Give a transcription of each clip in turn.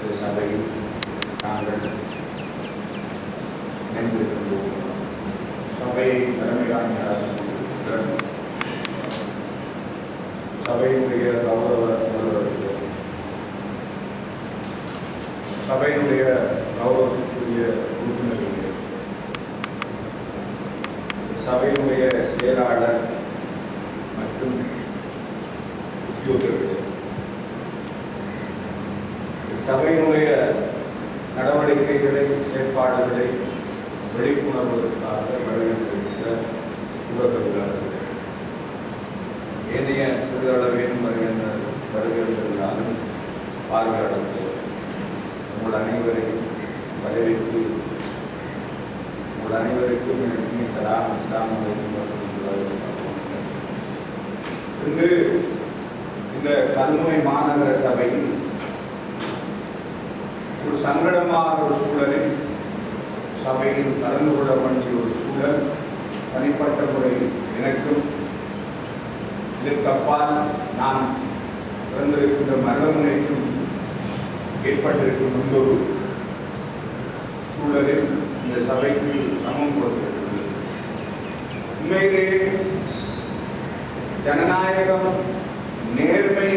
இந்த சபையில் நாங்கள் இணைந்திருக்கின்றோம் சபையை தலைமையாக சபையினுடைய கௌரவ சபையினுடைய சபையினுடைய நடவடிக்கைகளை செயற்பாடுகளை விழிப்புணர்வதற்காக வருகின்ற உலகவியலாளர்களே ஏனைய சிறிதளவேனும் வருகின்ற வருகிறதாலும் பார்வையாளர்கள் உங்கள் அனைவரையும் வரவேற்று உங்கள் அனைவருக்கும் எனக்கு சலாம் இஸ்லாம் இங்கு இந்த கல்முனை மாநகர சபையில் சங்கடமான ஒரு சூழலில் சபையில் கலந்து கொள்ள வேண்டிய ஒரு சூழல் தனிப்பட்ட முறையில் எனக்கும் இதற்கப்பால் நான் பிறந்திருக்கின்ற மரணமுனைக்கும் ஏற்பட்டிருக்கும் இன்னொரு சூழலில் இந்த சபைக்கு சமம் கொடுத்திருக்கிறது உண்மையிலேயே ஜனநாயகம் நேர்மை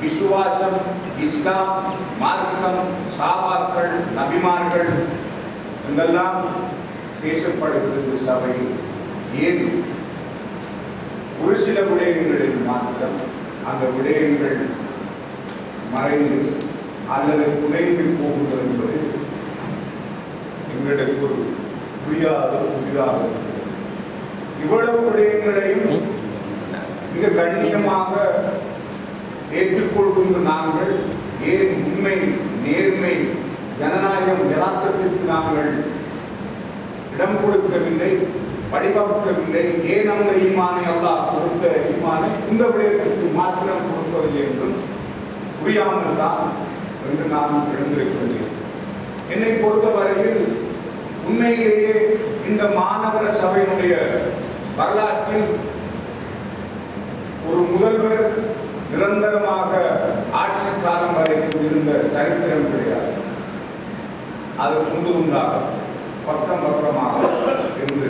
விசுவாசம் இஸ்லாம் மார்க்கம் சாவாக்கள் நபிமார்கள் என்றெல்லாம் பேசப்படுகிறது சபையில் ஏன்? ஒரு சில விடயங்களில் மாத்திரம் அந்த விடயங்கள் மறைந்து அல்லது புதைந்து போகுது என்பது எங்களுக்கு ஒரு புரியாத புதிராக இவ்வளவு விடயங்களையும் மிக கண்ணியமாக ஏற்றுக்கொள்கின்ற நாங்கள் ஏன் உண்மை நேர்மை ஜனநாயகம் யதார்த்தத்திற்கு நாங்கள் இடம் கொடுக்கவில்லை வடிவமைக்கவில்லை ஏன் அந்த ஈமானை அல்லாஹ் கொடுத்த ஈமானை இந்த விடயத்திற்கு மாத்திரம் கொடுப்பதில்லை என்றும் புரியாமல் தான் என்று நான் எழுந்திருக்கின்றேன் என்னை பொறுத்தவரையில் உண்மையிலேயே இந்த மாநகர சபையினுடைய வரலாற்றில் ஒரு முதல்வர் நிரந்தரமாக ஆட்சி காலம் வரைக்கும் இருந்த சரித்திரம் கிடையாது. அது உண்டு உண்டாக பக்கம் பக்கமாக இருந்து.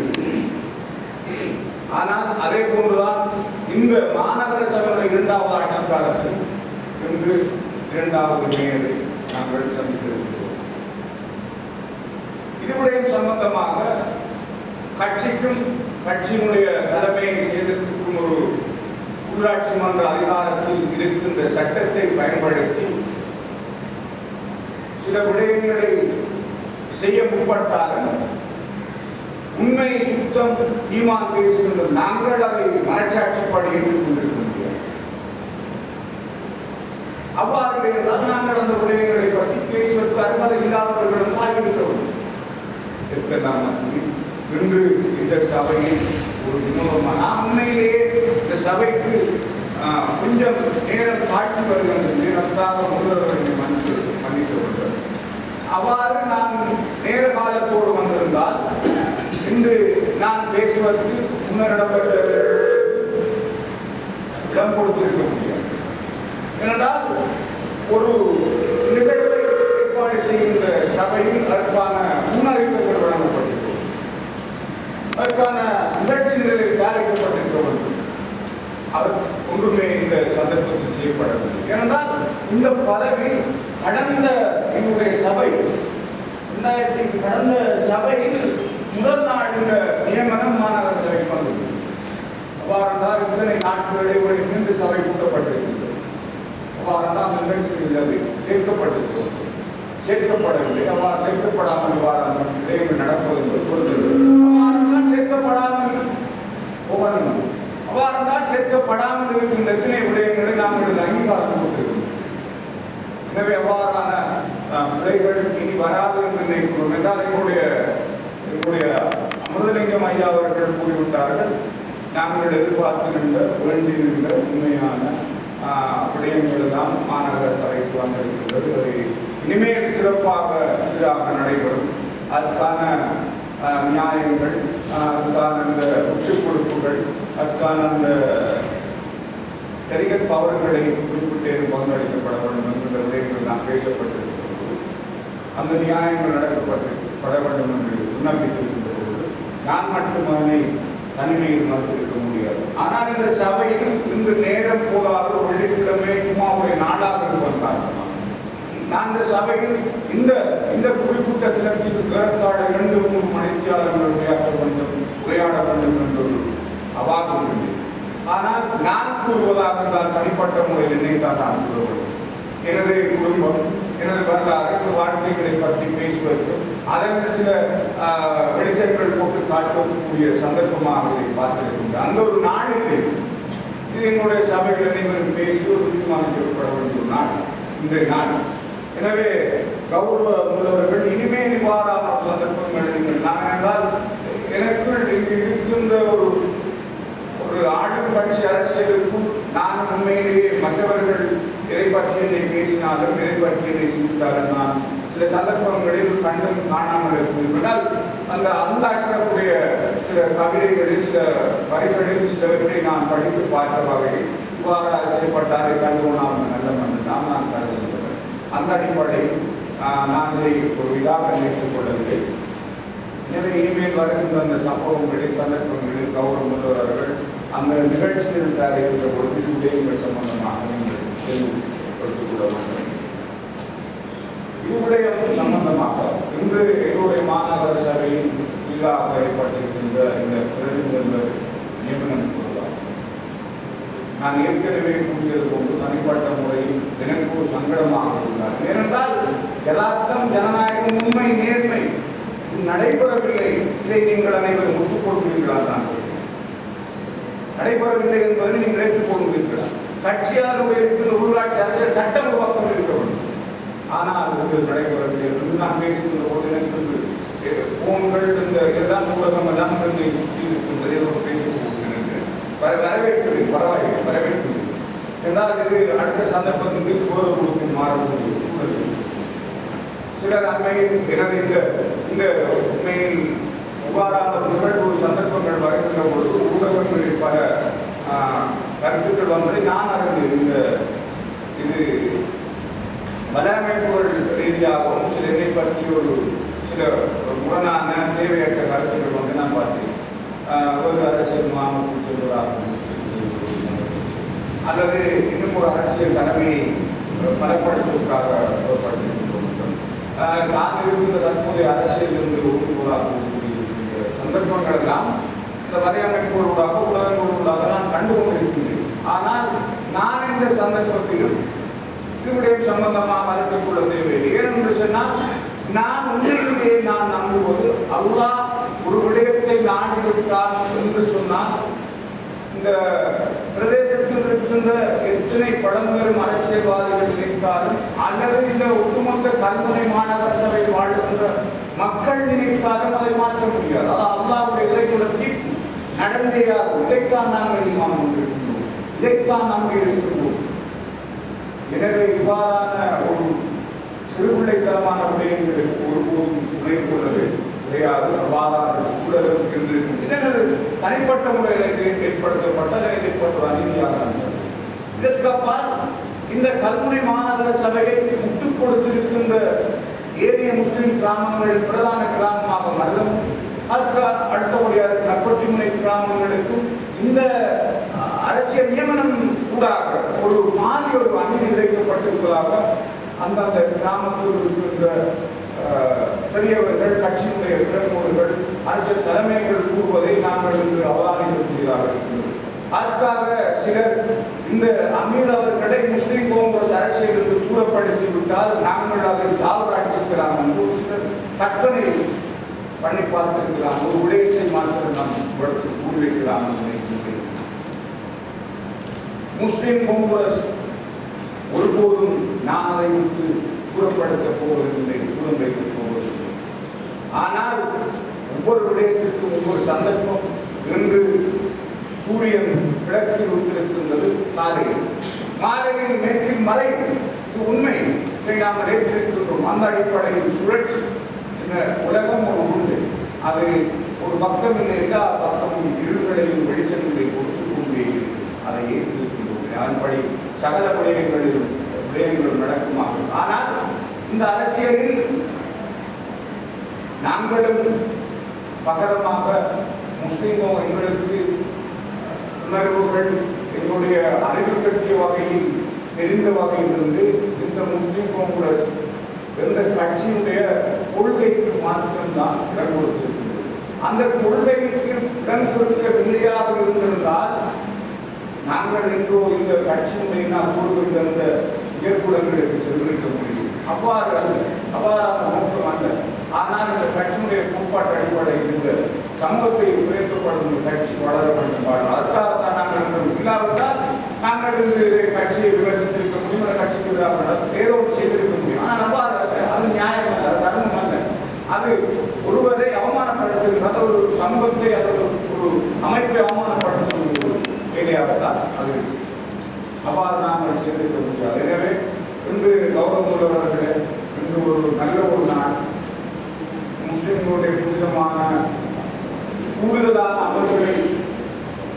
ஆனால் அதே போன்றுதான் இந்த மாநகர சபையில் இரண்டாவது ஆட்சி காலத்தில் இன்று இரண்டாவது மேயரை நாங்கள் சந்தித்திருக்கிறோம். இதுவுடைய சம்பந்தமாக கட்சிக்கும் கட்சியினுடைய தலைமையை செயலத்துக்கும் ஒரு உள்ளாட்சி மன்ற அதிகாரத்தில் இருக்கின்ற சட்டத்தை பயன்படுத்தி சில விடயங்களை செய்ய முற்பட்டாலும் உண்மை சுத்தம் ஈமான் பேசுகின்ற நாங்கள் அதை மனச்சாட்சிப்பாடு ஏற்றுக்கொண்டிருக்க முடியாது. அவ்வாறு நாங்கள் அந்த விடயங்களை பற்றி பேசுவதற்கு அருகதை இல்லாதவர்களும் ஆகியிருக்கிறோம் இருக்க நாம் இன்று இந்த சபையில் ஒரு வினோதமாக நான் உண்மையிலேயே இந்த சபைக்கு கொஞ்சம் நேரம் காட்டி வருகின்ற நேரத்தாக முதல்வர்களை மன்னித்து மன்னித்து கொள்வது அவ்வாறு நான் நேர காலத்தோடு வந்திருந்தால் இன்று நான் பேசுவதற்கு முன்னரிடப்பட்ட இடம் கொடுத்திருக்க முடியாது. ஏனென்றால் ஒரு நிகழ்வை ஏற்பாடு செய்கின்ற சபையில் அதற்கான முன்னறிவிப்புகள் வழங்கப்பட்டிருக்கும் அதற்கான நிகழ்ச்சி நிலையில் தயாரிக்கப்பட்டிருக்க வேண்டும் அது ஒன்றுமே இந்த சந்தர்ப்பத்தில் செய்யப்படவில்லை. ஏனென்றால் இந்த பதவி கடந்த என்னுடைய சபை ரெண்டாயிரத்தி கடந்த சபையில் முதல் நாள் இந்த நியமனம் மாநகர சபைக்கு வந்தது. அவ்வாறென்றால் இத்தனை நாட்கள் இடைவெளி இந்த சபை கூட்டப்பட்டிருக்கிறது. அவ்வாறென்றால் அந்த நிகழ்ச்சியில் அது சேர்க்கப்பட்டிருக்கிறது. சேர்க்கப்படவில்லை. அவ்வாறு சேர்க்க இவ்வாறு அந்த இடைவெளி நடப்பது என்பது பொருந்தது அவ்வாறென்றால் சேர்க்கப்படாமல் போகணும் அவ்வாறென்றால் சேர்க்கப்படாமல் இருக்கின்ற எத்தனை விடயங்களை நாங்கள் இதில் அங்கீகாரம் கொடுத்திருக்கிறோம் எனவே அவ்வாறான அஹ், பிழைகள் இனி வராது என்று நினைக்கிறோம் எங்களுடைய எங்களுடைய அமிர்தலிங்கம் ஐயா அவர்கள் கூறிவிட்டார்கள். நாங்கள் எதிர்பார்த்து நின்ற வேண்டி நின்ற உண்மையான ஆஹ், விடயங்கள் தான் மாநகர சபைக்கு வந்திருக்கின்றது. அதை இனிமேல் சிறப்பாக சீராக நடைபெறும். அதுக்கான நியாயங்கள் ஆஹ், அதுக்கான அந்த ஒட்டுக் கொடுப்புகள் அதுக்கான அந்த தெரிகத் பவர்களை குறிப்பிட்டே பங்களிக்கப்பட வேண்டும் என்கிற விடயங்கள் நாம் பேசப்பட்டிருக்கிறது. அந்த நியாயங்கள் நடக்கப்பட்டிருக்கிறது பட வேண்டும் என்று விண்ணப்பித்திருக்கின்ற பொழுது நான் மட்டும் அதனை தனிமையில் மறுத்திருக்க முடியாது. ஆனால் இந்த சபையில் இன்று நேரம் போதாது ஒரு வெள்ளிக்கிழமை சும்மாவுடைய நாடாக இருப்பதால் நான் இந்த சபையில் இந்த இந்த குறிப்பிட்ட தினத்தில் ஏறத்தாழ இரண்டு மூணு மணித்தியாளர்கள் உரையாற்ற வேண்டும் உரையாட வேண்டும் என்று ஒரு ஆனால் நான் கூறுவதாக இருந்தால் தனிப்பட்ட முறையில் நினைத்தால் நான் கூறுவேன். எனவே எனது குடும்பம் எனது வரலாறு வாழ்க்கைகளை பற்றி பேசுவதற்கு அதற்கு சில வெளிச்சங்கள் போட்டு காட்டக்கூடிய சந்தர்ப்பமாக இதை பார்த்திருக்கின்றேன். அந்த ஒரு நாளுக்கு இது எங்களுடைய சபைகள் அனைவரும் பேசி ஒரு தீர்மானிக்கப்பட வேண்டிய ஒரு நாள் இன்றைய நாள். எனவே கௌரவ உள்ளவர்கள் இனிமேல் இவ்வாறான சந்தர்ப்பங்கள் நீங்கள் நான் என்றால் எனக்குள் இங்கு இருக்கின்ற ஒரு ஒரு ஆளும் கட்சி அரசியலுக்கும் நானும் உண்மையிலேயே மற்றவர்கள் எதை பற்றி பேசினாலும் எதை பற்றி என்னை சிந்தித்தாலும் நான் சில சந்தர்ப்பங்களில் கண்டும் காணாமல் இருக்கின்றனால் அந்த அந்த அந்தாட்சரக்கூடிய சில கவிதைகளில் சில வரிகளில் சிலவற்றை நான் படித்து பார்த்த வகையில் இவ்வாறு செய்யப்பட்டாரை கண்டுகொள்ளாமல் நல்ல மனிதன் நான் கருதுகிறேன். அந்த அடிப்படையில் நான் இதை ஒரு இதாக நினைத்துக் கொள்ளவில்லை. எனவே இனிமேல் வருகின்ற அந்த சம்பவங்களில் சந்தர்ப்பங்களில் கௌரவ முதல்வர்கள் அந்த நிகழ்ச்சிகள் தயாரிக்கின்ற பொழுது விடயங்கள் சம்பந்தமாக கேள்விப்படுத்திக் கொள்ள வேண்டும் இவ்விடயம் சம்பந்தமாக இன்று எங்களுடைய மாநகர சபையின் புதிதாக ஏற்பட்டிருக்கின்ற இந்த பிரதிநிதிகள் நியமனம் கூறுவார் நான் ஏற்கனவே கூறியது போன்று தனிப்பட்ட முறையில் எனக்கு ஒரு சங்கடமாக இருந்தார். ஏனென்றால் யதார்த்தம் ஜனநாயகம் உண்மை நேர்மை நடைபெறவில்லை. இதை நீங்கள் அனைவரும் ஒத்துக்கொள்கிறீர்களா நான் நடைபெறவில்லை என்பதை நீங்கள் ஏற்றுக்கொள்கிறீர்களா கொள்கிறீர்களா கட்சியால் இருக்கிற உள்ளாட்சி அரசியல் சட்டம் ஒரு பக்கம் ஆனால் இது நடைபெறவில்லை என்று நான் பேசுகின்ற போது எனக்கு போன்கள் இந்த எல்லாம் ஊடகம் எல்லாம் என்னை சுற்றி இருக்கின்றது ஒரு பேசிக் வர வரவேற்கிறது பரவாயில்லை வரவேற்கிறது என்றால் இது அடுத்த சந்தர்ப்பத்திற்கு போர் கொடுத்து மாறக்கூடிய சூழல் சிலர் அண்மையில் எனது இந்த இந்த உண்மையில் இவ்வாறான நிகழ்வு சந்தர்ப்பங்கள் வருகின்ற பொழுது ஊடகங்களில் பல கருத்துக்கள் வந்து நான் அறிந்தேன் இந்த இது வலையமைப்புகள் ரீதியாகவும் சில என்னை பற்றி ஒரு சில முரணான தேவையற்ற கருத்துக்கள் வந்து நான் பார்த்தேன். ஆஹ், ஒரு அரசியல் மாமத்தில் சொல்வதாகவும் அல்லது இன்னும் ஒரு அரசியல் தலைமையை பலப்படுத்துவதற்காக புறப்படுத்தியிருக்கிறோம். நான் தான் இருக்கின்ற தற்போதைய அரசியல் இருந்து ஒதுக்குவதாக இருக்கக்கூடிய சந்தர்ப்பங்கள் எல்லாம் இந்த வலையமைப்புகளூடாக ஊடகங்களூடாக நான் கண்டு கொண்டிருக்கின்றேன். ஆனால் நான் இந்த சந்தர்ப்பத்திலும் இதனுடைய சம்பந்தமாக அறிவித்துக் கொள்ள தேவையில்லை. ஏனென்று சொன்னால் நான் உண்மையிலேயே நான் நம்புவது அல்லாஹ் ஒரு விடயத்தை நாடிவிட்டான் என்று சொன்னால் இந்த பிரதேசத்தில் இருக்கின்ற எத்தனை பழம்பெரும் அரசியல்வாதிகள் நினைத்தாலும் அல்லது இந்த ஒட்டுமொத்த கல்முனை மாநகர சபையில் வாழ்கின்ற மக்கள் நினைத்தாலும் அதை மாற்ற முடியாது. அதாவது அல்லாவுடைய இறைக்குள்ள தீர்ப்பு நடந்தேயாகும் இதைத்தான் நாங்கள் இமாம் கொண்டிருக்கிறோம் இதைத்தான் நாம் இருக்கின்றோம் எனவே இவ்வாறான ஒரு சிறுபிள்ளைத்தனமான விடயங்களுக்கு ஒருபோதும் துணை கொள்வது கிடையாது. அவ்வாறான சூழலும் இருந்திருக்கும். இதனது தனிப்பட்ட முறையில் ஏற்படுத்தப்பட்ட ஏற்பட்ட அநீதியாக இதற்கப்பால் இதற்கு இந்த கல்முனை மாநகர சபையை முட்டுக் கொடுத்திருக்கின்ற ஏரிய முஸ்லிம் கிராமங்களில் பிரதான கிராமமாக மருதம். அதற்கு அடுத்தபடியாக கற்பட்டிமுனை கிராமங்களுக்கும் இந்த அரசியல் நியமனம் கூடாக ஒரு மாறி ஒரு அநீதி இழைக்கப்பட்டிருப்பதாக அந்தந்த கிராமத்தில் இருக்கின்ற பெரியவர்கள் கட்சியினுடைய பிரமுகர்கள் அரசியல் தலைமைகள் கூறுவதை நாங்கள் இன்று அவதானிக்கக்கூடியதாக இருக்கிறது. அதற்காக சிலர் இந்த அமீர் அவர்களை முஸ்லிம் காங்கிரஸ் அரசியலிருந்து தூரப்படுத்தி விட்டால் நாங்கள் அதை ஜாவராட்சிக்கலாம் என்று ஒரு சிலர் கற்பனை பண்ணி பார்த்திருக்கிறான் ஒரு விடயத்தை மாத்திரம் நாம் உங்களுக்கு முன்வைக்கலாம் என்று நினைக்கின்றேன். முஸ்லிம் காங்கிரஸ் ஒருபோதும் நான் அதை விட்டு தூரப்படுத்தப் போவதில்லை தூரம் வைக்கப் போவதில்லை. ஆனால் ஒவ்வொரு விடயத்திற்கும் ஒவ்வொரு சந்தர்ப்பம். என்று சூரியன் கிழக்கில் உத்திருக்கின்றது காலையில் மாலையில் மேற்கில் மலை இது உண்மை. இதை நாம் ஏற்றிருக்கின்றோம். அந்த அடிப்படையில் சுழற்சி இந்த உலகம் ஒரு உண்டு. அது ஒரு பக்கம் இல்லை எல்லா பக்கமும் இருள்களையும் வெளிச்சங்களை கொடுத்து கொண்டே அதை ஏற்றிருக்கின்றோம். அதன்படி சகல விடயங்களிலும் விடயங்களும் நடக்குமாகும் ஆனால் இந்த அரசியலில் நாங்களும் பகரமாக முஸ்லீமும் எங்களுக்கு உணர்வுகள் எங்களுடைய அறிவு கட்டிய வகையில் தெரிந்த வகையிலிருந்து இந்த முஸ்லீம் காங்கிரஸ் எந்த கட்சியினுடைய கொள்கைக்கு மாற்றம்தான் இடம் கொடுத்திருக்கிறது. அந்த கொள்கைக்கு இடம் கொடுக்கவில்லையாக இருந்திருந்தால் நாங்கள் இன்றோ இந்த கட்சியினுடைய நான் கூறுகின்ற இந்த இயற்குடங்களுக்கு சென்றிருக்க முடியும். அவ்வாறு அல்ல அவ்வாறான நோக்கம் அல்ல. ஆனால் இந்த கட்சியினுடைய கோட்பாட்டு அடிப்படையில் இந்த சமூகத்தை உயர்த்தப்படும் இந்த கட்சி வளர வேண்டும். பாருங்கள் அதுக்காகத்தான் நாங்கள் இன்று இல்லாவிட்டால் நாங்கள் இந்த கட்சியை விமர்சித்திருக்க முடியும் அந்த கட்சிக்கு எதிராக ஏதோ ஒன்று செய்திருக்க முடியும். ஆனால் அவ்வாறு அல்ல அது நியாயம் அல்ல அது தர்மம் அல்ல. அது ஒருவரை அவமானப்படுத்துகின்ற ஒரு சமூகத்தை அல்லது ஒரு அமைப்பை அது. அவ்வாறு நாங்கள் செய்திருக்க முடியாது எனவே இன்று கௌரவமுள்ளவர்களே இன்று ஒரு நல்ல ஒரு நாள். முஸ்லிம்களுடைய புனிதமான கூடுதலான அமல்களை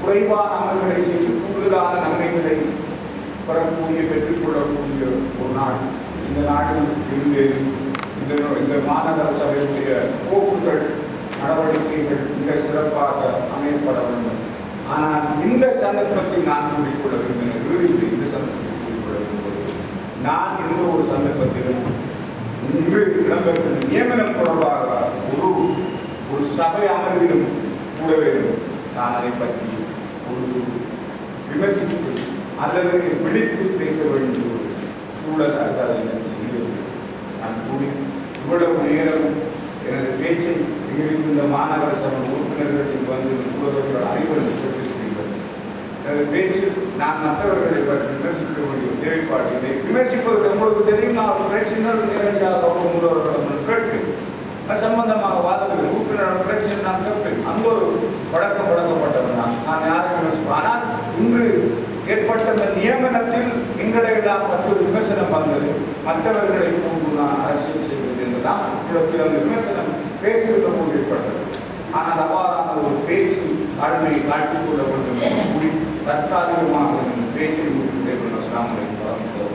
குறைவான அமல்களை செய்து கூடுதலான நன்மைகளை பெறக்கூடிய பெற்றுக்கொள்ளக்கூடிய ஒரு நாள். இந்த நாட்டில் இருந்து இந்த இந்த மாநகர சபையுடைய போக்குகள் நடவடிக்கைகள் மிக சிறப்பாக இந்த சந்தர்ப்பத்தில் நான் கூறிக்கொள்ள விரும்பினேன் இறுதியில் இந்த சந்தர்ப்பத்தில் கூறிக்கொள்ள விரும்புவது நான் எந்த ஒரு சந்தர்ப்பத்திலும் இன்று இடம்பெற்ற நியமனம் தொடர்பாக ஒரு ஒரு சபை அமர்விலும் கூட வேண்டும் நான் அதை பற்றி ஒரு விமர்சித்து அல்லது விழித்து பேச வேண்டிய ஒரு சூழல் அல்லது அதை எனக்கு நான் கூறி இவ்வளவு நேரம் எனது பேச்சை இந்த மாநகர சபை உறுப்பினர்கள் வந்து கூடுதல்கள் அனைவரும் பேச்சு நான் மற்றவர்களை பற்றி விமர்சிக்க வேண்டிய தேவைப்பாடுகளை இல்லை விமர்சிப்பது உங்களுக்கு தெரியும். நான் ஒரு நேரடியாக கௌரவம் உள்ளவர்களிடம் அது சம்பந்தமாக வாதங்கள் உறுப்பினர் பிரச்சனை நான் கேட்பேன். அந்த ஒரு வழக்கம் வழங்கப்பட்டவன் நான் நான் யாரை விமர்சிப்பேன்? ஆனால் இன்று ஏற்பட்ட அந்த நியமனத்தில் எங்களை எல்லாம் மற்றொரு விமர்சனம் வந்தது. மற்றவர்களை கொண்டு நான் அரசியல் செய்வது என்றுதான் இவ்வளோ அந்த விமர்சனம் பேசியிருந்த போது ஏற்பட்டது. ஆனால் அவ்வாறான ஒரு பேச்சு ஆளுமையை காட்டிக் கொள்ள வேண்டும் தற்காலிகமாக பேச்சு